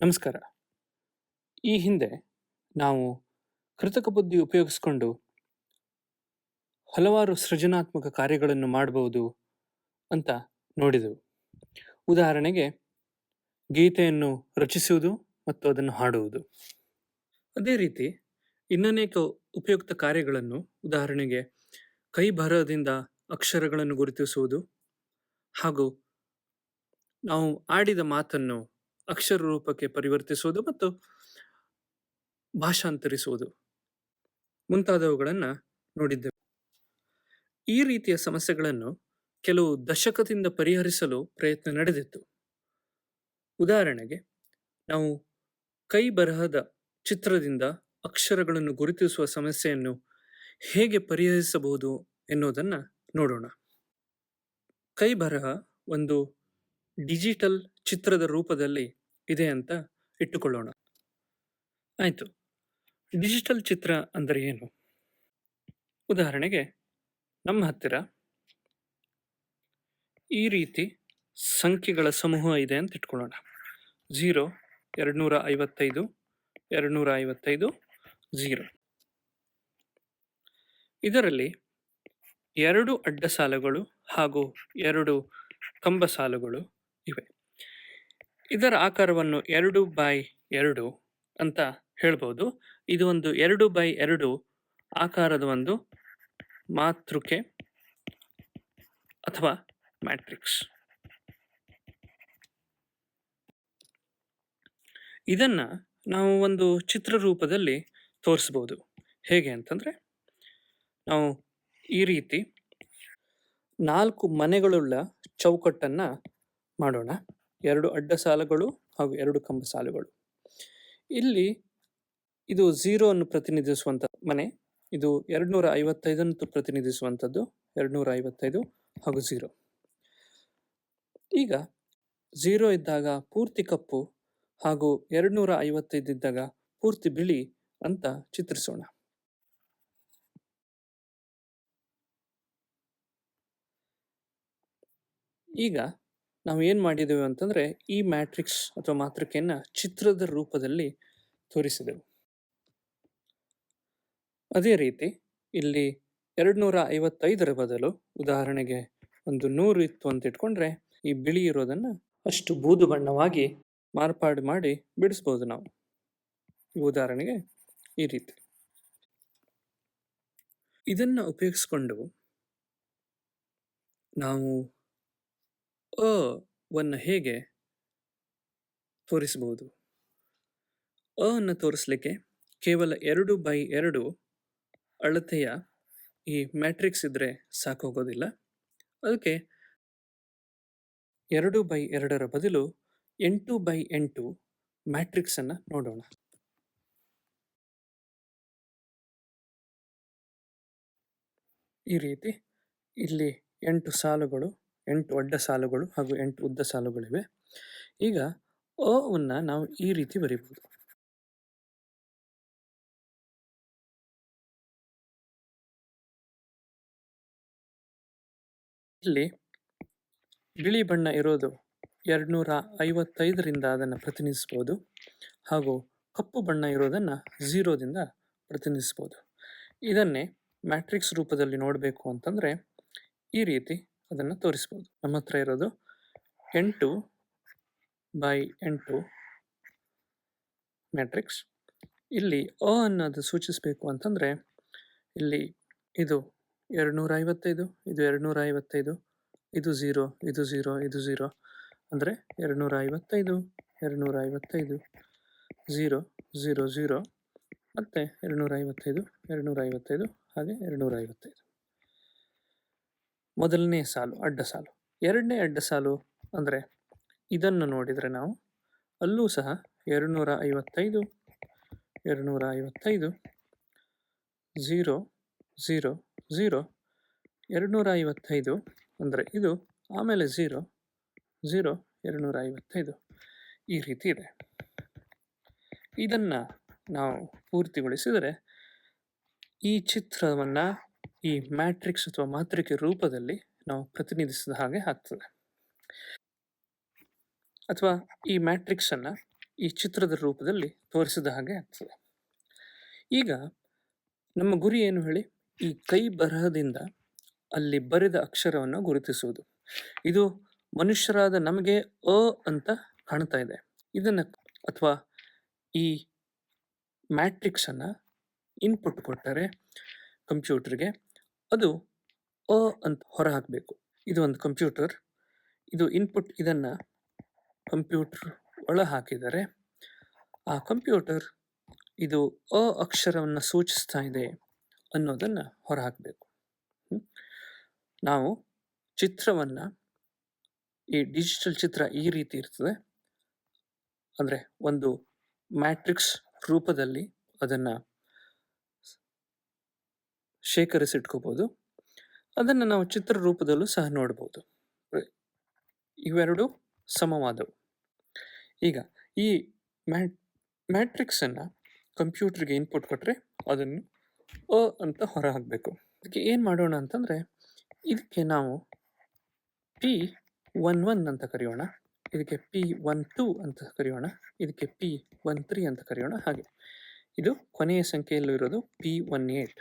ನಮಸ್ಕಾರ. ಈ ಹಿಂದೆ ನಾವು ಕೃತಕ ಬುದ್ಧಿ ಉಪಯೋಗಿಸಿಕೊಂಡು ಹಲವಾರು ಸೃಜನಾತ್ಮಕ ಕಾರ್ಯಗಳನ್ನು ಮಾಡಬಹುದು ಅಂತ ನೋಡಿದೆವು. ಉದಾಹರಣೆಗೆ ಗೀತೆಯನ್ನು ರಚಿಸುವುದು ಮತ್ತು ಅದನ್ನು ಹಾಡುವುದು. ಅದೇ ರೀತಿ ಇನ್ನನೇಕ ಉಪಯುಕ್ತ ಕಾರ್ಯಗಳನ್ನು ಉದಾಹರಣೆಗೆ ಕೈ ಬರಹದಿಂದ ಅಕ್ಷರಗಳನ್ನು ಗುರುತಿಸುವುದು ಹಾಗೂ ನಾವು ಆಡಿದ ಮಾತನ್ನು ಅಕ್ಷರ ರೂಪಕ್ಕೆ ಪರಿವರ್ತಿಸುವುದು ಮತ್ತು ಭಾಷಾಂತರಿಸುವುದು. ಮುಂತಾದವುಗಳನ್ನು ನೋಡಿದ್ದೆವು. ಈ ರೀತಿಯ ಸಮಸ್ಯೆಗಳನ್ನು ಕೆಲವು ದಶಕದಿಂದ ಪರಿಹರಿಸಲು ಪ್ರಯತ್ನ ನಡೆದಿತ್ತು. ಉದಾಹರಣೆಗೆ, ನಾವು ಕೈ ಬರಹದ ಚಿತ್ರದಿಂದ ಅಕ್ಷರಗಳನ್ನು ಗುರುತಿಸುವ ಸಮಸ್ಯೆಯನ್ನು ಹೇಗೆ ಪರಿಹರಿಸಬಹುದು ಎನ್ನುವುದನ್ನು ನೋಡೋಣ. ಕೈ ಬರಹ ಒಂದು ಡಿಜಿಟಲ್ ಚಿತ್ರದ ರೂಪದಲ್ಲಿ ಇದೆ ಅಂತ ಇಟ್ಟುಕೊಳ್ಳೋಣ. ಆಯಿತು. ಡಿಜಿಟಲ್ ಚಿತ್ರ ಅಂದರೆ ಏನು? ಉದಾಹರಣೆಗೆ, ನಮ್ಮ ಹತ್ತಿರ ಈ ರೀತಿ ಸಂಖ್ಯೆಗಳ ಸಮೂಹ ಇದೆ ಅಂತ ಇಟ್ಕೊಳ್ಳೋಣ. ಝೀರೋ, ಎರಡುನೂರ ಐವತ್ತೈದು ಎರಡುನೂರ ಐವತ್ತೈದು, ಝೀರೋ. ಇದರಲ್ಲಿ ಎರಡು ಅಡ್ಡ ಸಾಲುಗಳು ಹಾಗೂ ಎರಡು ಕಂಬ ಸಾಲುಗಳು ಇವೆ. ಇದರ ಆಕಾರವನ್ನು ಎರಡು ಬೈ ಎರಡು ಅಂತ ಹೇಳ್ಬೋದು. ಇದು ಒಂದು ಎರಡು ಬೈ ಎರಡು ಆಕಾರದ ಒಂದು ಮಾತೃಕೆ ಅಥವಾ ಮ್ಯಾಟ್ರಿಕ್ಸ್. ಇದನ್ನ ನಾವು ಒಂದು ಚಿತ್ರ ರೂಪದಲ್ಲಿ ತೋರಿಸ್ಬೋದು. ಹೇಗೆ ಅಂತಂದ್ರೆ, ನಾವು ಈ ರೀತಿ ನಾಲ್ಕು ಮನೆಗಳುಳ್ಳ ಚೌಕಟ್ಟನ್ನ ಮಾಡೋಣ. ಎರಡು ಅಡ್ಡ ಸಾಲುಗಳು ಹಾಗೂ ಎರಡು ಕಂಬ ಸಾಲುಗಳು. ಇಲ್ಲಿ ಇದು ಝೀರೋ ಅನ್ನು ಪ್ರತಿನಿಧಿಸುವಂತ ಮನೆ, ಇದು ಎರಡುನೂರ ಐವತ್ತೈದನ್ನು ಪ್ರತಿನಿಧಿಸುವಂಥದ್ದು ಎರಡುನೂರ ಐವತ್ತೈದು ಹಾಗೂ ಝೀರೋ ಈಗ ಝೀರೋ ಇದ್ದಾಗ ಪೂರ್ತಿ ಕಪ್ಪು ಹಾಗೂ ಎರಡುನೂರ ಐವತ್ತೈದು ಇದ್ದಾಗ ಪೂರ್ತಿ ಬಿಳಿ ಅಂತ ಚಿತ್ರಿಸೋಣ. ಈಗ ನಾವು ಏನು ಮಾಡಿದ್ದೇವೆ ಅಂತಂದರೆ, ಈ ಮ್ಯಾಟ್ರಿಕ್ಸ್ ಅಥವಾ ಮಾತೃಕೆಯನ್ನು ಚಿತ್ರದ ರೂಪದಲ್ಲಿ ತೋರಿಸಿದೆವು. ಅದೇ ರೀತಿ, ಇಲ್ಲಿ ಎರಡ್ನೂರ ಐವತ್ತೈದರ ಬದಲು ಉದಾಹರಣೆಗೆ ಒಂದು ನೂರು ಇತ್ತು ಅಂತ ಇಟ್ಕೊಂಡ್ರೆ, ಈ ಬಿಳಿ ಇರೋದನ್ನು ಅಷ್ಟು ಬೂದು ಬಣ್ಣವಾಗಿ ಮಾರ್ಪಾಡು ಮಾಡಿ ಬಿಡಿಸ್ಬೋದು ನಾವು. ಉದಾಹರಣೆಗೆ ಈ ರೀತಿ. ಇದನ್ನು ಉಪಯೋಗಿಸ್ಕೊಂಡು ನಾವು ಅ ವನ್ನು ಹೇಗೆ ತೋರಿಸಬಹುದು? ಅ ಅನ್ನು ತೋರಿಸಲಿಕ್ಕೆ ಕೇವಲ ಎರಡು ಬೈ ಎರಡು ಅಳತೆಯ ಈ ಮ್ಯಾಟ್ರಿಕ್ಸ್ ಇದ್ರೆ ಸಾಕೋಗೋದಿಲ್ಲ. ಅದಕ್ಕೆ ಎರಡು ಬೈ ಎರಡರ ಬದಲು ಎಂಟು ಬೈ ಎಂಟು ಮ್ಯಾಟ್ರಿಕ್ಸ್ ಅನ್ನ ನೋಡೋಣ. ಈ ರೀತಿ ಇಲ್ಲಿ ಎಂಟು ಸಾಲುಗಳು ಎಂಟು ಅಡ್ಡ ಸಾಲುಗಳು ಹಾಗೂ ಎಂಟು ಉದ್ದ ಸಾಲುಗಳಿವೆ. ಈಗ ಅ ಅನ್ನ ನಾವು ಈ ರೀತಿ ಬರೀಬೋದು. ಇಲ್ಲಿ ಬಿಳಿ ಬಣ್ಣ ಇರೋದು ಎರಡ್ನೂರ ಐವತ್ತೈದರಿಂದ ಅದನ್ನು ಪ್ರತಿನಿಧಿಸ್ಬೋದು. ಹಾಗೂ ಕಪ್ಪು ಬಣ್ಣ ಇರೋದನ್ನ ಝೀರೋದಿಂದ ಪ್ರತಿನಿಧಿಸ್ಬೋದು. ಇದನ್ನೇ ಮ್ಯಾಟ್ರಿಕ್ಸ್ ರೂಪದಲ್ಲಿ ನೋಡಬೇಕು ಅಂತಂದ್ರೆ ಈ ರೀತಿ ಅದನ್ನು ತೋರಿಸ್ಬೋದು. ನಮ್ಮ ಹತ್ರ ಇರೋದು ಎಂಟು ಬೈ ಎಂಟು ಮ್ಯಾಟ್ರಿಕ್ಸ್ ಇಲ್ಲಿ ಅ ಅನ್ನೋದು ಸೂಚಿಸಬೇಕು ಅಂತಂದರೆ, ಇಲ್ಲಿ ಇದು ಎರಡ್ನೂರ ಐವತ್ತೈದು ಇದು ಎರಡ್ನೂರ ಐವತ್ತೈದು ಇದು ಝೀರೋ ಇದು ಝೀರೋ ಇದು ಝೀರೋ ಅಂದರೆ ಎರಡ್ನೂರ ಐವತ್ತೈದು ಎರಡ್ನೂರ ಐವತ್ತೈದು ಝೀರೋ ಝೀರೋ ಝೀರೋ ಮತ್ತು ಎರಡ್ನೂರ ಐವತ್ತೈದು ಎರಡ್ನೂರ ಐವತ್ತೈದು ಹಾಗೆ ಎರಡುನೂರ ಐವತ್ತೈದು ಮೊದಲನೇ ಸಾಲು, ಅಡ್ಡ ಸಾಲು. ಎರಡನೇ ಅಡ್ಡ ಸಾಲು ಅಂದರೆ ಇದನ್ನು ನೋಡಿದರೆ ನಾವು ಅಲ್ಲೂ ಸಹ ಎರಡುನೂರ ಐವತ್ತೈದು ಎರಡುನೂರ ಐವತ್ತೈದು ಝೀರೋ ಝೀರೋ ಝೀರೋ ಎರಡುನೂರ ಐವತ್ತೈದು ಅಂದರೆ ಇದು ಆಮೇಲೆ ಝೀರೋ ಝೀರೋ ಎರಡುನೂರ ಐವತ್ತೈದು ಈ ರೀತಿ ಇದೆ. ಇದನ್ನು ನಾವು ಪೂರ್ತಿಗೊಳಿಸಿದರೆ ಈ ಚಿತ್ರವನ್ನು ಈ ಮ್ಯಾಟ್ರಿಕ್ಸ್ ಅಥವಾ ಮಾತೃಕೆ ರೂಪದಲ್ಲಿ ನಾವು ಪ್ರತಿನಿಧಿಸಿದ ಹಾಗೆ ಆಗ್ತದೆ. ಅಥವಾ ಈ ಮ್ಯಾಟ್ರಿಕ್ಸ್ ಅನ್ನ ಈ ಚಿತ್ರದ ರೂಪದಲ್ಲಿ ತೋರಿಸಿದ ಹಾಗೆ ಆಗ್ತದೆ. ಈಗ ನಮ್ಮ ಗುರಿ ಏನು ಹೇಳಿ? ಈ ಕೈ ಬರಹದಿಂದ ಅಲ್ಲಿ ಬರೆದ ಅಕ್ಷರವನ್ನು ಗುರುತಿಸುವುದು. ಇದು ಮನುಷ್ಯರಾದ ನಮಗೆ ಅ ಅಂತ ಕಾಣ್ತಾ ಇದೆ. ಇದನ್ನ ಅಥವಾ ಈ ಮ್ಯಾಟ್ರಿಕ್ಸ್ ಅನ್ನ ಇನ್ಪುಟ್ ಕೊಟ್ಟರೆ ಕಂಪ್ಯೂಟರ್ಗೆ, ಅದು ಅ ಅಂತ ಹೊರ ಹಾಕಬೇಕು ಇದು ಒಂದು ಕಂಪ್ಯೂಟರ್. ಇದು ಇನ್ಪುಟ್ ಇದನ್ನು ಕಂಪ್ಯೂಟರ್ ಒಳ ಹಾಕಿದರೆ, ಆ ಕಂಪ್ಯೂಟರ್ ಇದು ಅ ಅಕ್ಷರವನ್ನು ಸೂಚಿಸ್ತಾ ಇದೆ ಅನ್ನೋದನ್ನು ಹೊರ ಹಾಕಬೇಕು ನಾವು ಚಿತ್ರವನ್ನು, ಈ ಡಿಜಿಟಲ್ ಚಿತ್ರ ಈ ರೀತಿ ಇರ್ತದೆ. ಅಂದರೆ ಒಂದು ಮ್ಯಾಟ್ರಿಕ್ಸ್ ರೂಪದಲ್ಲಿ ಅದನ್ನ ಶೇಖರಿಸಿಟ್ಕೋಬಹುದು ಅದನ್ನು ನಾವು ಚಿತ್ರ ರೂಪದಲ್ಲೂ ಸಹ ನೋಡ್ಬೋದು. ಇವೆರಡು ಸಮವಾದವು. ಈಗ ಈ ಮ್ಯಾಟ್ ಮ್ಯಾಟ್ರಿಕ್ಸನ್ನು ಕಂಪ್ಯೂಟ್ರಿಗೆ ಇನ್ಪುಟ್ ಕೊಟ್ಟರೆ ಅದನ್ನು ಅ ಅಂತ ಹೊರ ಹಾಕಬೇಕು ಅದಕ್ಕೆ ಏನು ಮಾಡೋಣ ಅಂತಂದರೆ, ಇದಕ್ಕೆ ನಾವು ಪಿ ಒನ್ ಒನ್ ಅಂತ ಕರೆಯೋಣ. ಇದಕ್ಕೆ ಪಿ ಒನ್ ಟೂ ಅಂತ ಕರೆಯೋಣ. ಇದಕ್ಕೆ ಪಿ ಒನ್ ತ್ರೀ ಅಂತ ಕರೆಯೋಣ. ಹಾಗೆ. ಇದು ಕೊನೆಯ ಸಂಖ್ಯೆಯಲ್ಲೂ ಇರೋದು ಪಿ ಒನ್ ಏಟ್.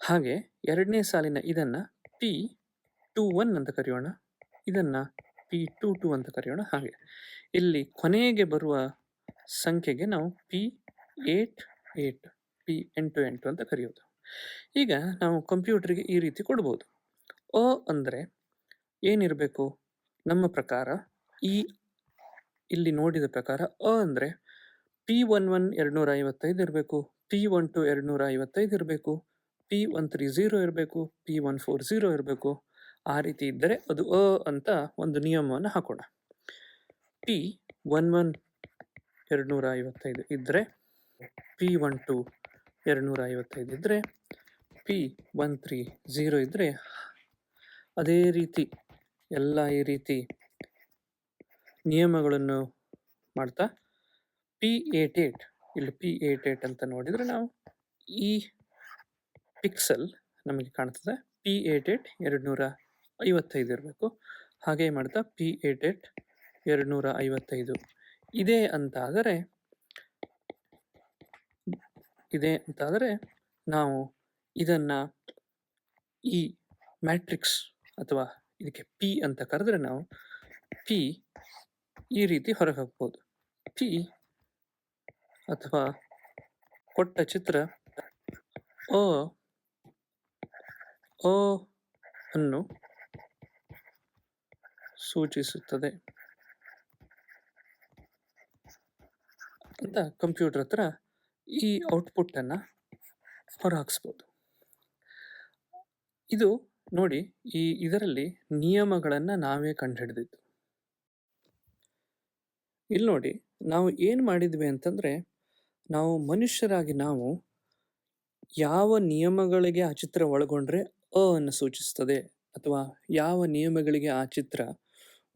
ಹಾಗೆ ಎರಡನೇ ಸಾಲಿನ ಇದನ್ನ ಪಿ ಟೂ ಒನ್ ಅಂತ ಕರೆಯೋಣ. ಇದನ್ನ ಪಿ ಟೂ ಟೂ ಅಂತ ಕರೆಯೋಣ ಹಾಗೆ. ಇಲ್ಲಿ ಕೊನೆಗೆ ಬರುವ ಸಂಖ್ಯೆಗೆ ನಾವು ಪಿ ಏಟ್ ಏಟ್ ಪಿ ಎಂಟು ಎಂಟು ಅಂತ ಕರೆಯೋದು. ಈಗ ನಾವು ಕಂಪ್ಯೂಟರ್ಗೆ ಈ ರೀತಿ ಕೊಡ್ಬೋದು. ಅ ಅಂದರೆ ಏನಿರಬೇಕು? ನಮ್ಮ ಪ್ರಕಾರ ಈ ಇಲ್ಲಿ ನೋಡಿದ ಪ್ರಕಾರ ಅ ಅಂದರೆ ಪಿ ಒನ್ ಒನ್ ಎರಡುನೂರ ಐವತ್ತೈದು ಇರಬೇಕು. ಪಿ ಒನ್ ಟು ಎರಡುನೂರ ಐವತ್ತೈದು ಇರಬೇಕು. ಪಿ ಒನ್ ತ್ರೀ ಝೀರೋ ಇರಬೇಕು ಪಿ ಒನ್ ಫೋರ್ ಝೀರೋ ಇರಬೇಕು, ಆ ರೀತಿ ಇದ್ದರೆ ಅದು ಅ ಅಂತ ಒಂದು ನಿಯಮವನ್ನು ಹಾಕೋಣ. ಪಿ ಒನ್ ಒನ್ ಎರಡುನೂರ ಐವತ್ತೈದು ಇದ್ದರೆ ಪಿ ಒನ್ ಟು ಎರಡು ನೂರ ಐವತ್ತೈದು ಇದ್ದರೆ ಪಿ ಒನ್ ತ್ರೀ ಝೀರೋ ಇದ್ದರೆ, ಅದೇ ರೀತಿ, ಎಲ್ಲ ಈ ರೀತಿ ನಿಯಮಗಳನ್ನು ಮಾಡ್ತಾ ಪಿ ಏಟ್ ಏಟ್ ಇಲ್ಲಿ ಪಿ ಏಟ್ ಏಟ್ ಅಂತ ನೋಡಿದರೆ ನಾವು ಈ ಪಿಕ್ಸೆಲ್ ನಮಗೆ ಕಾಣ್ತದೆ. ಪಿ ಏಟ್ ಏಟ್ ಎರಡು ನೂರ ಐವತ್ತೈದು ಇರಬೇಕು. ಹಾಗೆ ಮಾಡ್ತಾ ಪಿ ಏಟ್ ಏಟ್ ಎರಡು ನೂರ ಐವತ್ತೈದು ಇದೆ ಅಂತಾದರೆ ಇದೆ ಅಂತಾದರೆ ನಾವು ಇದನ್ನು ಈ ಮ್ಯಾಟ್ರಿಕ್ಸ್ ಅಥವಾ ಇದಕ್ಕೆ ಪಿ ಅಂತ ಕರೆದ್ರೆ ನಾವು ಪಿ ಈ ರೀತಿ ಹೊರಗೆ ಹಾಕ್ಬೋದು ಪಿ ಅಥವಾ ಕೊಟ್ಟ ಚಿತ್ರ ಅ ಅ ಅನ್ನು ಸೂಚಿಸುತ್ತದೆ. ಅಂತ ಕಂಪ್ಯೂಟರ್ ಹತ್ರ ಈ ಔಟ್ಪುಟ್ ಅನ್ನ ಹೊರಹಾಕಿಸ್ಬೋದು. ಇದು ನೋಡಿ, ಈ ಇದರಲ್ಲಿ ನಿಯಮಗಳನ್ನ ನಾವೇ ಕಂಡುಹಿಡಿದಿದ್ದು. ಇಲ್ಲಿ ನೋಡಿ, ನಾವು ಏನು ಮಾಡಿದ್ವಿ ಅಂತಂದ್ರೆ, ನಾವು ಮನುಷ್ಯರಾಗಿ ನಾವು ಯಾವ ನಿಯಮಗಳಿಗೆ ಆ ಚಿತ್ರ ಒಳಗೊಂಡ್ರೆ ಅ ಅನ್ನು ಸೂಚಿಸ್ತದೆ ಅಥವಾ ಯಾವ ನಿಯಮಗಳಿಗೆ ಆ ಚಿತ್ರ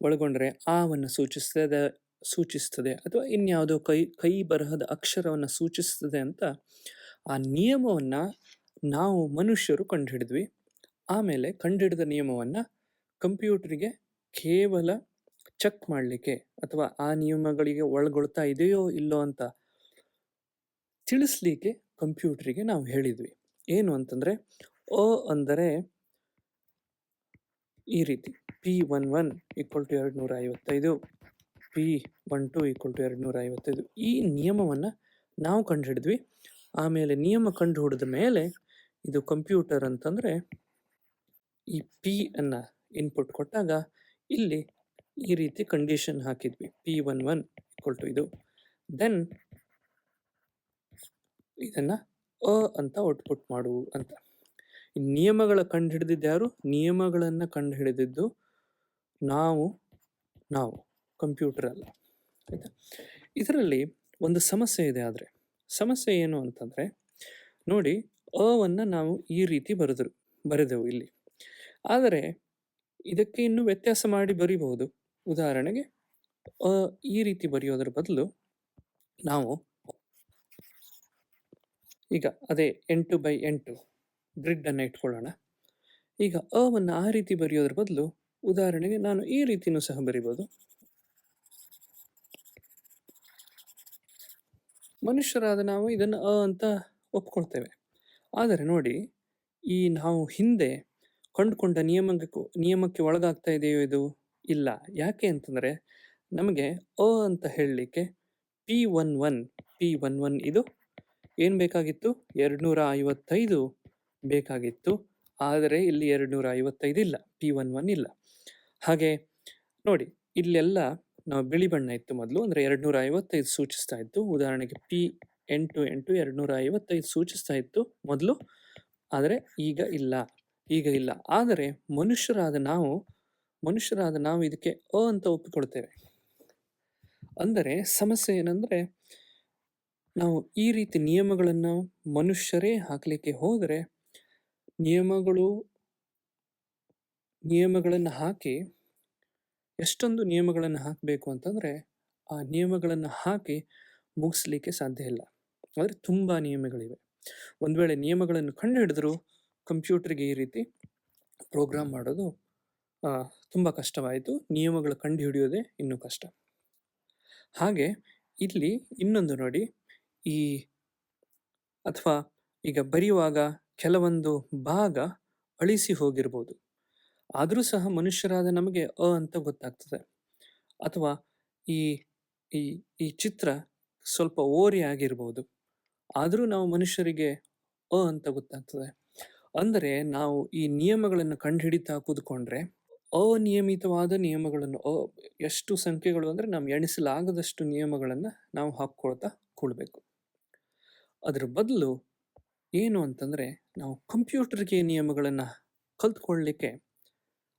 ಒಳಗೊಂಡರೆ ಆವನ್ನು ಸೂಚಿಸ್ತದೆ ಸೂಚಿಸ್ತದೆ ಅಥವಾ ಇನ್ಯಾವುದೋ ಕೈ ಕೈ ಬರಹದ ಅಕ್ಷರವನ್ನು ಸೂಚಿಸ್ತದೆ ಅಂತ ಆ ನಿಯಮವನ್ನು ನಾವು ಮನುಷ್ಯರು ಕಂಡುಹಿಡಿದ್ವಿ. ಆಮೇಲೆ ಕಂಡುಹಿಡಿದ ನಿಯಮವನ್ನು ಕಂಪ್ಯೂಟರ್ಗೆ ಕೇವಲ ಚೆಕ್ ಮಾಡಲಿಕ್ಕೆ ಅಥವಾ ಆ ನಿಯಮಗಳಿಗೆ ಒಳಗೊಳ್ತಾ ಇದೆಯೋ ಇಲ್ಲೋ ಅಂತ ತಿಳಿಸ್ಲಿಕ್ಕೆ ಕಂಪ್ಯೂಟ್ರಿಗೆ ನಾವು ಹೇಳಿದ್ವಿ. ಏನು ಅಂತಂದ್ರೆ ಅ ಅಂದರೆ ಈ ರೀತಿ. P one one equal to ಎರಡು ನೂರ ಐವತ್ತೈದು P one two equal to ಎರಡು ನೂರ ಐವತ್ತೈದು ಈ ನಿಯಮವನ್ನು ನಾವು ಕಂಡುಹಿಡಿದ್ವಿ. ಆಮೇಲೆ ನಿಯಮ ಕಂಡು ಹಿಡಿದ ಮೇಲೆ ಇದು ಕಂಪ್ಯೂಟರ್ ಅಂತಂದರೆ ಈ ಪಿ ಅನ್ನು ಇನ್ಪುಟ್ ಕೊಟ್ಟಾಗ ಇಲ್ಲಿ ಈ ರೀತಿ ಕಂಡೀಷನ್ ಹಾಕಿದ್ವಿ. P one one equal to ಇದು. ದೆನ್ ಇದನ್ನು ಅ ಅಂತ ಔಟ್ಪುಟ್ ಮಾಡು ಅಂತ. ನಿಯಮಗಳ ಕಂಡು ಹಿಡಿದಿದ್ದು ಯಾರು? ನಿಯಮಗಳನ್ನು ಕಂಡು ಹಿಡಿದಿದ್ದು ನಾವು ನಾವು, ಕಂಪ್ಯೂಟರ್ ಅಲ್ಲ. ಆಯಿತಾ? ಇದರಲ್ಲಿ ಒಂದು ಸಮಸ್ಯೆ ಇದೆ ಆದರೆ. ಸಮಸ್ಯೆ ಏನು ಅಂತಂದರೆ, ನೋಡಿ, ಅವನ್ನು ನಾವು ಈ ರೀತಿ ಬರೆದ್ರು, ಬರೆದೆವು ಇಲ್ಲಿ. ಆದರೆ, ಇದಕ್ಕೆ ಇನ್ನೂ ವ್ಯತ್ಯಾಸ ಮಾಡಿ ಬರೀಬಹುದು. ಉದಾಹರಣೆಗೆ, ಅ, ಈ ರೀತಿ ಬರೆಯೋದ್ರ ಬದಲು ನಾವು, ಈಗ ಅದೇ ಎಂಟು ಬೈ ಎಂಟು. ಗ್ರಿಡ್ ಅನ್ನು ಇಟ್ಕೊಳ್ಳೋಣ. ಈಗ ಅವನ್ನು ಆ ರೀತಿ ಬರೆಯೋದ್ರ ಬದಲು ಉದಾಹರಣೆಗೆ ನಾನು ಈ ರೀತಿಯೂ ಸಹ ಬರಿಬೋದು. ಮನುಷ್ಯರಾದ ನಾವು ಇದನ್ನು ಅ ಅಂತ ಒಪ್ಕೊಳ್ತೇವೆ. ಆದರೆ ನೋಡಿ, ಈ ನಾವು ಹಿಂದೆ ಕಂಡುಕೊಂಡ ನಿಯಮಕ್ಕೆ ನಿಯಮಕ್ಕೆ ಒಳಗಾಗ್ತಾ ಇದೆಯೋ ಇದು? ಇಲ್ಲ. ಯಾಕೆ ಅಂತಂದರೆ, ನಮಗೆ ಅ ಅಂತ ಹೇಳಲಿಕ್ಕೆ P one one, P one one ಇದು ಏನು ಬೇಕಾಗಿತ್ತು? ಎರಡು ನೂರ ಐವತ್ತೈದು ಬೇಕಾಗಿತ್ತು. ಆದರೆ ಇಲ್ಲಿ ಎರಡುನೂರ ಐವತ್ತೈದು ಇಲ್ಲ, ಪಿ ಒನ್ ಒನ್ ಇಲ್ಲ. ಹಾಗೆ ನೋಡಿ, ಇಲ್ಲೆಲ್ಲ ನಾವು ಬಿಳಿ ಬಣ್ಣ ಇತ್ತು ಮೊದಲು, ಅಂದರೆ ಎರಡುನೂರ ಐವತ್ತೈದು ಸೂಚಿಸ್ತಾ ಇತ್ತು. ಉದಾಹರಣೆಗೆ ಪಿ ಎಂಟು ಎಂಟು ಎರಡುನೂರ ಐವತ್ತೈದು ಸೂಚಿಸ್ತಾ ಇತ್ತು ಮೊದಲು, ಆದರೆ ಈಗ ಇಲ್ಲ ಈಗ ಇಲ್ಲ. ಆದರೆ ಮನುಷ್ಯರಾದ ನಾವು ಮನುಷ್ಯರಾದ ನಾವು ಇದಕ್ಕೆ ಅ ಅಂತ ಒಪ್ಪಿಕೊಳ್ತೇವೆ ಅಂದರೆ ಸಮಸ್ಯೆ ಏನಂದರೆ, ನಾವು ಈ ರೀತಿ ನಿಯಮಗಳನ್ನು ಮನುಷ್ಯರೇ ಹಾಕಲಿಕ್ಕೆ ಹೋದರೆ ನಿಯಮಗಳು, ನಿಯಮಗಳನ್ನು ಹಾಕಿ ಎಷ್ಟೊಂದು ನಿಯಮಗಳನ್ನು ಹಾಕಬೇಕು ಅಂತಂದರೆ ಆ ನಿಯಮಗಳನ್ನು ಹಾಕಿ ಮುಗಿಸ್ಲಿಕ್ಕೆ ಸಾಧ್ಯ ಇಲ್ಲ. ಆದರೆ ತುಂಬ ನಿಯಮಗಳಿವೆ. ಒಂದು ವೇಳೆ ನಿಯಮಗಳನ್ನು ಕಂಡುಹಿಡಿದ್ರು ಕಂಪ್ಯೂಟರ್ಗೆ ಈ ರೀತಿ ಪ್ರೋಗ್ರಾಮ್ ಮಾಡೋದು ತುಂಬ ಕಷ್ಟವಾಯಿತು. ನಿಯಮಗಳು ಕಂಡುಹಿಡಿಯೋದೇ ಇನ್ನೂ ಕಷ್ಟ. ಹಾಗೆ ಇಲ್ಲಿ ಇನ್ನೊಂದು ನೋಡಿ ಈ, ಅಥವಾ ಈಗ ಬರೆಯುವಾಗ ಕೆಲವೊಂದು ಭಾಗ ಅಳಿಸಿ ಹೋಗಿರ್ಬೋದು. ಆದರೂ ಸಹ ಮನುಷ್ಯರಾದ ನಮಗೆ ಅ ಅಂತ ಗೊತ್ತಾಗ್ತದೆ. ಅಥವಾ ಈ ಈ ಈ ಚಿತ್ರ ಸ್ವಲ್ಪ ಓರಿ ಆಗಿರ್ಬೋದು. ಆದರೂ ನಾವು ಮನುಷ್ಯರಿಗೆ ಅ ಅಂತ ಗೊತ್ತಾಗ್ತದೆ. ಅಂದರೆ ನಾವು ಈ ನಿಯಮಗಳನ್ನು ಕಂಡುಹಿಡಿತಾ ಕೂತ್ಕೊಂಡ್ರೆ, ಅನಿಯಮಿತವಾದ ನಿಯಮಗಳನ್ನು, ಅ, ಎಷ್ಟು ಸಂಖ್ಯೆಗಳು ಅಂದರೆ ನಾವು ಎಣಿಸಲಾಗದಷ್ಟು ನಿಯಮಗಳನ್ನು ನಾವು ಹಾಕ್ಕೊಳ್ತಾ ಕೂಡಬೇಕು ಅದರ ಬದಲು ಏನು ಅಂತಂದರೆ, ನಾವು ಕಂಪ್ಯೂಟರ್ಗೆ ನಿಯಮಗಳನ್ನು ಕಲ್ತ್ಕೊಳ್ಳಿಕ್ಕೆ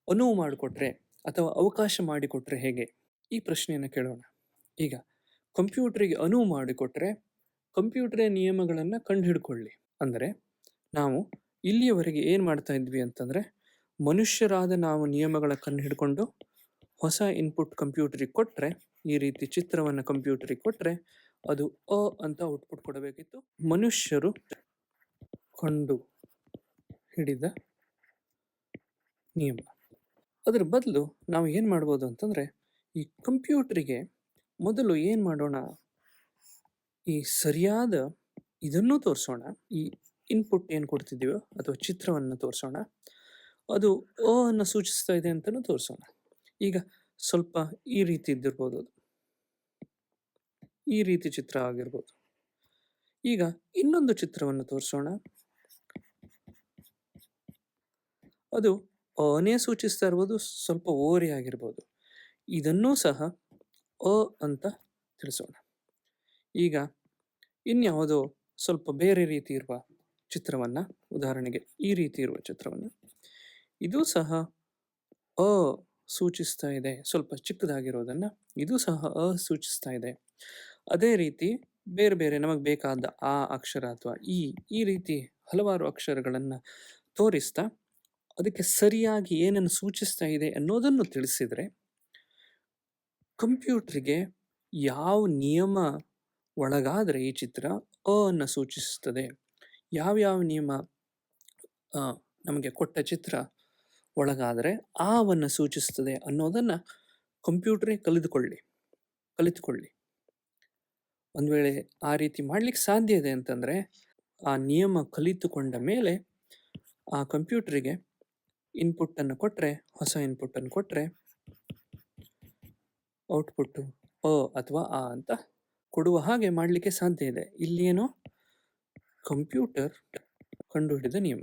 ಅನುವು ಮಾಡಿಕೊಟ್ರೆ ಅಥವಾ ಅವಕಾಶ ಮಾಡಿಕೊಟ್ರೆ ಹೇಗೆ? ಈ ಪ್ರಶ್ನೆಯನ್ನು ಕೇಳೋಣ. ಈಗ, ಕಂಪ್ಯೂಟ್ರಿಗೆ ಅನುವು ಮಾಡಿಕೊಟ್ರೆ ಕಂಪ್ಯೂಟರೇ ನಿಯಮಗಳನ್ನು ಕಂಡುಹಿಡ್ಕೊಳ್ಳಿ. ಅಂದರೆ, ನಾವು ಇಲ್ಲಿಯವರೆಗೆ ಏನು ಮಾಡ್ತಾ ಇದ್ವಿ ಅಂತಂದರೆ, ಮನುಷ್ಯರಾದ ನಾವು ನಿಯಮಗಳ ಕಣ್ಣು ಹಿಡ್ಕೊಂಡು ಹೊಸ ಇನ್ಪುಟ್ ಕಂಪ್ಯೂಟ್ರಿಗೆ ಕೊಟ್ಟರೆ ಈ ರೀತಿ ಚಿತ್ರವನ್ನು ಕಂಪ್ಯೂಟರಿಗೆ ಕೊಟ್ಟರೆ ಅದು ಅ ಅಂತ ಔಟ್ಪುಟ್ ಕೊಡಬೇಕಿತ್ತು. ಮನುಷ್ಯರು ಕಂಡು ಹಿಡಿದ ನಿಯಮ. ಅದರ ಬದಲು ನಾವು ಏನು ಮಾಡ್ಬೋದು ಅಂತಂದರೆ, ಈ ಕಂಪ್ಯೂಟ್ರಿಗೆ ಮೊದಲು ಏನು ಮಾಡೋಣ, ಈ ಸರಿಯಾದ ಇದನ್ನು ತೋರಿಸೋಣ. ಈ ಇನ್ಪುಟ್ ಏನು ಕೊಡ್ತಿದ್ದೀವೋ ಅಥವಾ ಚಿತ್ರವನ್ನು ತೋರಿಸೋಣ. ಅದು ಅ ಅನ್ನು ಸೂಚಿಸ್ತಾ ಇದೆ ಅಂತಲೂ ತೋರಿಸೋಣ. ಈಗ ಸ್ವಲ್ಪ ಈ ರೀತಿ ಇದ್ದಿರ್ಬೋದು ಅದು. ಈ ರೀತಿ ಚಿತ್ರ ಆಗಿರ್ಬೋದು. ಈಗ ಇನ್ನೊಂದು ಚಿತ್ರವನ್ನು ತೋರಿಸೋಣ. ಅದು ಅನೇ ಸೂಚಿಸ್ತಾ ಇರ್ಬೋದು, ಸ್ವಲ್ಪ ಓರಿ ಆಗಿರ್ಬೋದು. ಇದನ್ನೂ ಸಹ ಅ ಅಂತ ತಿಳಿಸೋಣ. ಈಗ ಇನ್ಯಾವುದೋ ಸ್ವಲ್ಪ ಬೇರೆ ರೀತಿ ಇರುವ ಚಿತ್ರವನ್ನು, ಉದಾಹರಣೆಗೆ ಈ ರೀತಿ ಇರುವ ಚಿತ್ರವನ್ನು. ಇದು ಸಹ ಅ ಸೂಚಿಸ್ತಾ ಇದೆ, ಸ್ವಲ್ಪ ಚಿಕ್ಕದಾಗಿರೋದನ್ನು ಇದು ಸಹ ಅ ಸೂಚಿಸ್ತಾ ಇದೆ. ಅದೇ ರೀತಿ ಬೇರೆ ಬೇರೆ ನಮಗೆ ಬೇಕಾದ ಆ ಅಕ್ಷರ ಅಥವಾ ಈ ಈ ರೀತಿ ಹಲವಾರು ಅಕ್ಷರಗಳನ್ನು ತೋರಿಸ್ತಾ ಅದಕ್ಕೆ ಸರಿಯಾಗಿ ಏನನ್ನು ಸೂಚಿಸ್ತಾ ಇದೆ ಅನ್ನೋದನ್ನು ತಿಳಿಸಿದರೆ, ಕಂಪ್ಯೂಟ್ರಿಗೆ ಯಾವ ನಿಯಮ ಒಳಗಾದರೆ ಈ ಚಿತ್ರ ಅ ಅನ್ನು ಸೂಚಿಸುತ್ತದೆ? ಯಾವ್ಯಾವ ನಿಯಮ ನಮಗೆ ಕೊಟ್ಟ ಚಿತ್ರ ಒಳಗಾದರೆ ಆವನ್ನು ಸೂಚಿಸ್ತದೆ ಅನ್ನೋದನ್ನು ಕಂಪ್ಯೂಟ್ರೇ ಕಲಿದುಕೊಳ್ಳಿ, ಕಲಿತುಕೊಳ್ಳಿ. ಒಂದು ವೇಳೆ ಆ ರೀತಿ ಮಾಡಲಿಕ್ಕೆ ಸಾಧ್ಯ ಇದೆ ಅಂತಂದರೆ, ಆ ನಿಯಮ ಕಲಿತುಕೊಂಡ ಮೇಲೆ ಆ ಕಂಪ್ಯೂಟ್ರಿಗೆ ಇನ್ಪುಟ್ಟನ್ನು ಕೊಟ್ಟರೆ ಹೊಸ ಇನ್ಪುಟ್ಟನ್ನು ಕೊಟ್ಟರೆ ಔಟ್ಪುಟ್ಟು ಅ ಅಥವಾ ಆ ಅಂತ ಕೊಡುವ ಹಾಗೆ ಮಾಡಲಿಕ್ಕೆ ಸಾಧ್ಯ ಇದೆ. ಇಲ್ಲೇನೋ ಕಂಪ್ಯೂಟರ್ ಕಂಡುಹಿಡಿದ ನಿಯಮ.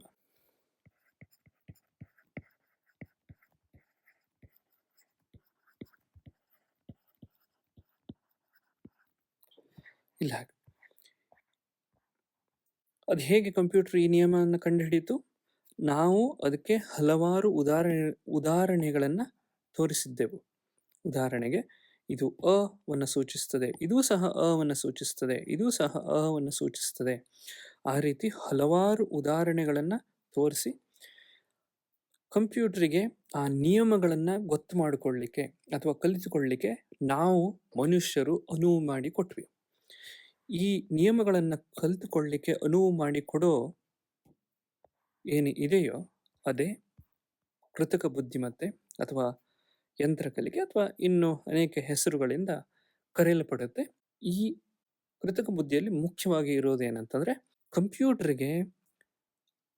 ಇಲ್ಲ ಹಾಗೆ. ಅದು ಹೇಗೆ ಕಂಪ್ಯೂಟರ್ ಈ ನಿಯಮವನ್ನು ಕಂಡುಹಿಡಿಯಿತು? ನಾವು ಅದಕ್ಕೆ ಹಲವಾರು ಉದಾಹರಣೆ, ಉದಾಹರಣೆಗಳನ್ನು ತೋರಿಸಿದ್ದೆವು. ಉದಾಹರಣೆಗೆ, ಇದು ಅವನ್ನು ಸೂಚಿಸ್ತದೆ, ಇದೂ ಸಹ ಅವನ್ನು ಸೂಚಿಸ್ತದೆ, ಇದೂ ಸಹ ಅವನ್ನು ಸೂಚಿಸ್ತದೆ. ಆ ರೀತಿ ಹಲವಾರು ಉದಾಹರಣೆಗಳನ್ನು ತೋರಿಸಿ ಕಂಪ್ಯೂಟ್ರಿಗೆ ಆ ನಿಯಮಗಳನ್ನು ಗೊತ್ತು ಮಾಡಿಕೊಳ್ಳಿಕ್ಕೆ ಅಥವಾ ಕಲಿತುಕೊಳ್ಳಿಕ್ಕೆ ನಾವು ಮನುಷ್ಯರು ಅನುವು ಮಾಡಿಕೊಟ್ವಿ ಈ ನಿಯಮಗಳನ್ನು ಕಲಿತುಕೊಳ್ಳಿಕ್ಕೆ ಅನುವು ಮಾಡಿಕೊಡೋ ಏನು ಇದೆಯೋ ಅದೇ ಕೃತಕ ಬುದ್ಧಿಮತ್ತೆ ಅಥವಾ ಯಂತ್ರ ಕಲಿಕೆ ಅಥವಾ ಇನ್ನು ಅನೇಕ ಹೆಸರುಗಳಿಂದ ಕರೆಯಲ್ಪಡುತ್ತೆ. ಈ ಕೃತಕ ಬುದ್ಧಿಯಲ್ಲಿ ಮುಖ್ಯವಾಗಿ ಇರೋದು ಏನಂತಂದ್ರೆ ಕಂಪ್ಯೂಟರ್ಗೆ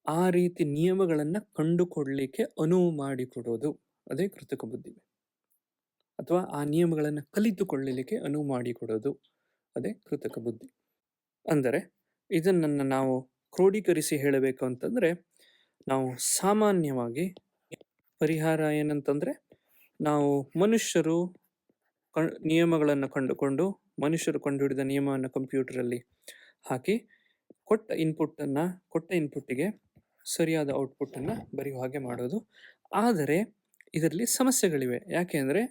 ಆ ರೀತಿ ನಿಯಮಗಳನ್ನು ಕಂಡುಕೊಳ್ಳಲಿಕ್ಕೆ ಅನುವು ಮಾಡಿಕೊಡೋದು. ಅದೇ ಕೃತಕ ಬುದ್ಧಿ. ಅಥವಾ ಆ ನಿಯಮಗಳನ್ನು ಕಲಿತುಕೊಳ್ಳಲಿಕ್ಕೆ ಅನುವು ಮಾಡಿಕೊಡೋದು. ಅದೇ ಕೃತಕ ಬುದ್ಧಿ. ಅಂದರೆ ಇದನ್ನ ನಾವು ಕ್ರೋಢೀಕರಿಸಿ ಹೇಳಬೇಕು ಅಂತಂದ್ರೆ ನಾವು ಸಾಮಾನ್ಯವಾಗಿ ಪರಿಹಾರ ಏನಂತಂದ್ರೆ ನಾವು ಮನುಷ್ಯರು ಕಣ್- ನಿಯಮಗಳನ್ನು ಕಂಡುಕೊಂಡು, ಮನುಷ್ಯರು ಕಂಡುಹಿಡಿದ ನಿಯಮವನ್ನು ಕಂಪ್ಯೂಟರಲ್ಲಿ ಹಾಕಿ ಕೊಟ್ಟ ಇನ್ಪುಟ್ಟನ್ನು ಕೊಟ್ಟ ಇನ್ಪುಟ್ಟಿಗೆ ಸರಿಯಾದ ಔಟ್ಪುಟ್ಟನ್ನು ಬರೆಯುವ ಹಾಗೆ ಮಾಡೋದು. ಆದರೆ ಇದರಲ್ಲಿ ಸಮಸ್ಯೆಗಳಿವೆ. ಯಾಕೆ ಅಂದರೆ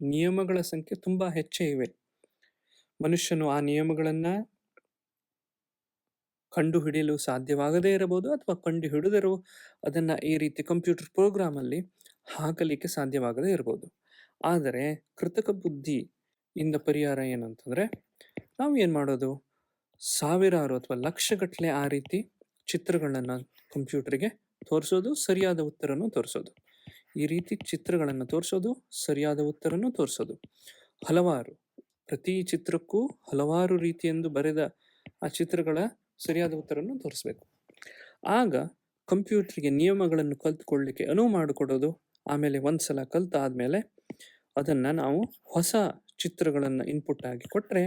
ನಿಯಮಗಳ ಸಂಖ್ಯೆ ತುಂಬ ಹೆಚ್ಚೇ ಇವೆ. ಮನುಷ್ಯನು ಆ ನಿಯಮಗಳನ್ನು ಕಂಡು ಹಿಡಿಯಲು ಸಾಧ್ಯವಾಗದೇ ಇರಬಹುದು ಅಥವಾ ಕಂಡು ಹಿಡಿದರೂ ಅದನ್ನು ಈ ರೀತಿ ಕಂಪ್ಯೂಟರ್ ಪ್ರೋಗ್ರಾಮಲ್ಲಿ ಹಾಕಲಿಕ್ಕೆ ಸಾಧ್ಯವಾಗದೇ ಇರಬಹುದು. ಆದರೆ ಕೃತಕ ಬುದ್ಧಿ ಇಂದ ಪರಿಹಾರ ಏನಂತಂದರೆ ನಾವು ಏನು ಮಾಡೋದು? ಸಾವಿರಾರು ಅಥವಾ ಲಕ್ಷಗಟ್ಟಲೆ ಆ ರೀತಿ ಚಿತ್ರಗಳನ್ನು ಕಂಪ್ಯೂಟರ್ಗೆ ತೋರಿಸೋದು, ಸರಿಯಾದ ಉತ್ತರನೂ ತೋರಿಸೋದು. ಈ ರೀತಿ ಚಿತ್ರಗಳನ್ನು ತೋರಿಸೋದು, ಸರಿಯಾದ ಉತ್ತರನೂ ತೋರಿಸೋದು. ಹಲವಾರು, ಪ್ರತಿ ಚಿತ್ರಕ್ಕೂ ಹಲವಾರು ರೀತಿಯೆಂದು ಬರೆದ ಆ ಚಿತ್ರಗಳ ಸರಿಯಾದ ಉತ್ತರವನ್ನು ತೋರಿಸ್ಬೇಕು. ಆಗ ಕಂಪ್ಯೂಟರ್ಗೆ ನಿಯಮಗಳನ್ನು ಕಲ್ತ್ಕೊಳ್ಳಿಕ್ಕೆ ಅನುವು ಮಾಡಿಕೊಡೋದು, ಆಮೇಲೆ ಒಂದ್ಸಲ ಕಲ್ತಾದ್ಮೇಲೆ ಅದನ್ನು ನಾವು ಹೊಸ ಚಿತ್ರಗಳನ್ನು ಇನ್ಪುಟ್ ಆಗಿ ಕೊಟ್ಟರೆ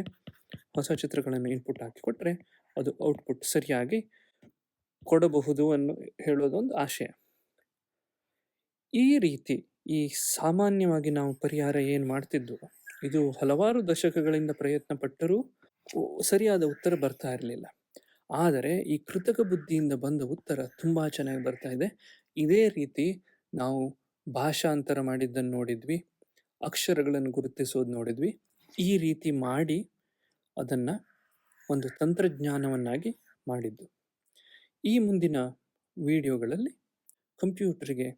ಹೊಸ ಚಿತ್ರಗಳನ್ನು ಇನ್ಪುಟ್ ಹಾಕಿ ಕೊಟ್ಟರೆ ಅದು ಔಟ್ಪುಟ್ ಸರಿಯಾಗಿ ಕೊಡಬಹುದು ಅನ್ನು ಹೇಳೋದೊಂದು ಆಶಯ. ಈ ರೀತಿ ಈ ಸಾಮಾನ್ಯವಾಗಿ ನಾವು ಪರಿಹಾರ ಏನು ಮಾಡ್ತಿದ್ದು ಇದು ಹಲವಾರು ದಶಕಗಳಿಂದ ಪ್ರಯತ್ನ ಪಟ್ಟರೂ ಸರಿಯಾದ ಉತ್ತರ ಬರ್ತಾ ಇರಲಿಲ್ಲ. ಆದರೆ ಈ ಕೃತಕ ಬುದ್ಧಿಯಿಂದ ಬಂದ ಉತ್ತರ ತುಂಬ ಚೆನ್ನಾಗಿ ಬರ್ತಾ ಇದೆ. ಇದೇ ರೀತಿ ನಾವು ಭಾಷಾಂತರ ಮಾಡಿದ್ದನ್ನು ನೋಡಿದ್ವಿ, ಅಕ್ಷರಗಳನ್ನು ಗುರುತಿಸೋದು ನೋಡಿದ್ವಿ. ಈ ರೀತಿ ಮಾಡಿ ಅದನ್ನು ಒಂದು ತಂತ್ರಜ್ಞಾನವನ್ನಾಗಿ ಮಾಡಿದ್ದು. ಈ ಮುಂದಿನ ವಿಡಿಯೋಗಳಲ್ಲಿ ಕಂಪ್ಯೂಟರ್ಗೆ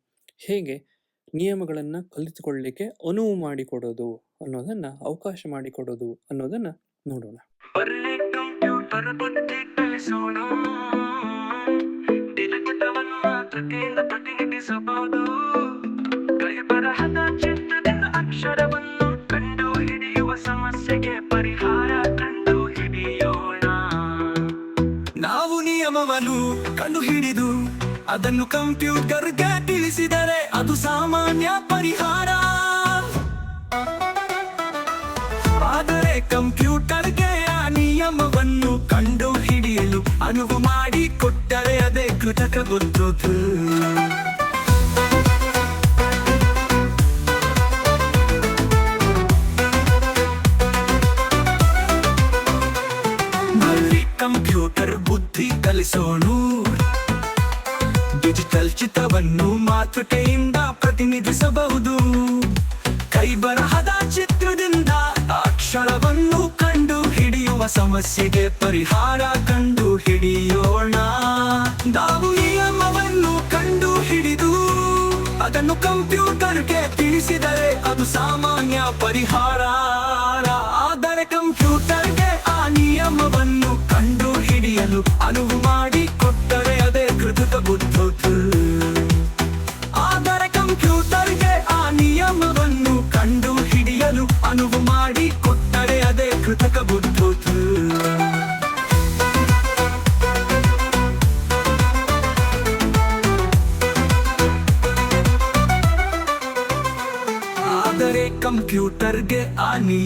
ಹೇಗೆ ನಿಯಮಗಳನ್ನು ಕಲಿತುಕೊಳ್ಳಲಿಕ್ಕೆ ಅನುವು ಮಾಡಿಕೊಡೋದು ಅನ್ನೋದನ್ನು, ಅವಕಾಶ ಮಾಡಿಕೊಡೋದು ಅನ್ನೋದನ್ನು ನೋಡೋಣ. ಬುದ್ಧಿ ಕಲಿಸೋಣ ದಿನಗುಟ್ಟವನ್ನು ಮಾತೃಕೆಯಿಂದ ಪ್ರತಿನಿಧಿಸಬಹುದು. ಬರಹದ ಚಿತ್ರದಿಂದ ಅಕ್ಷರವನ್ನು ಕಂಡು ಹಿಡಿಯುವ ಸಮಸ್ಯೆಗೆ ಪರಿಹಾರ ಕಂಡು ಹಿಡಿಯೋಣ. ನಾವು ನಿಯಮವನ್ನು ಕಂಡು ಹಿಡಿದು ಅದನ್ನು ಕಂಪ್ಯೂಟರ್ಗೆ ತಿಳಿಸಿದರೆ ಅದು ಸಾಮಾನ್ಯ ಪರಿಹಾರ. ಆದರೆ ಕಂಪ್ಯೂಟರ್ಗೆ ಆ ನಿಯಮವನ್ನು ಕಂಡು ಅನುವು ಮಾಡಿ ಕೊಟ್ಟರೆ ಅದೇ ಕೃತಕ ಅಲ್ಲಿ ಕಂಪ್ಯೂಟರ್ ಬುದ್ಧಿ ಕಲಿಸೋಣು. ಡಿಜಿಟಲ್ ಚಿತ್ರವನ್ನು ಮಾತೃಕೆಯಿಂದ ಪ್ರತಿನಿಧಿಸಬಹುದು. ಕೈ ಬರಹದ ಚಿತ್ರದಿಂದ ಅಕ್ಷರವನ್ನು ಕಂಡು ಸಮಸ್ಯೆಗೆ ಪರಿಹಾರ ಕಂಡು ಹಿಡಿಯೋಣ. ನಾವು ನಿಯಮವನ್ನು ಕಂಡು ಹಿಡಿದು ಅದನ್ನು ಕಂಪ್ಯೂಟರ್ಗೆ ತಿಳಿಸಿದರೆ ಅದು ಸಾಮಾನ್ಯ ಪರಿಹಾರ. ಆದರೆ ಕಂಪ್ಯೂಟರ್ಗೆ ಆ ನಿಯಮವನ್ನು ಕಂಡು ಹಿಡಿಯಲು ಅನುವು ಮಾಡಿ ಕೊಟ್ಟರೆ ಅದೇ ಕೃತಕ ಬುದ್ಧಿ. ಆದರೆ ಕಂಪ್ಯೂಟರ್ಗೆ ಆ ನಿಯಮವನ್ನು ಕಂಡು ಹಿಡಿಯಲು ಅನುವು ಮಾಡಿ ಕೊಟ್ಟರೆ ಅದೇ ಕೃತಕ ಬುದ್ಧಿ.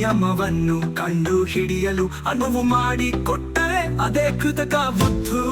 ಆ ನಿಯಮವನ್ನು ಕಂಡು ಹಿಡಿಯಲು ಅನುವು ಮಾಡಿ ಕೊಟ್ಟರೆ ಅದೇ ಕೃತಕ ಬುದ್ಧು.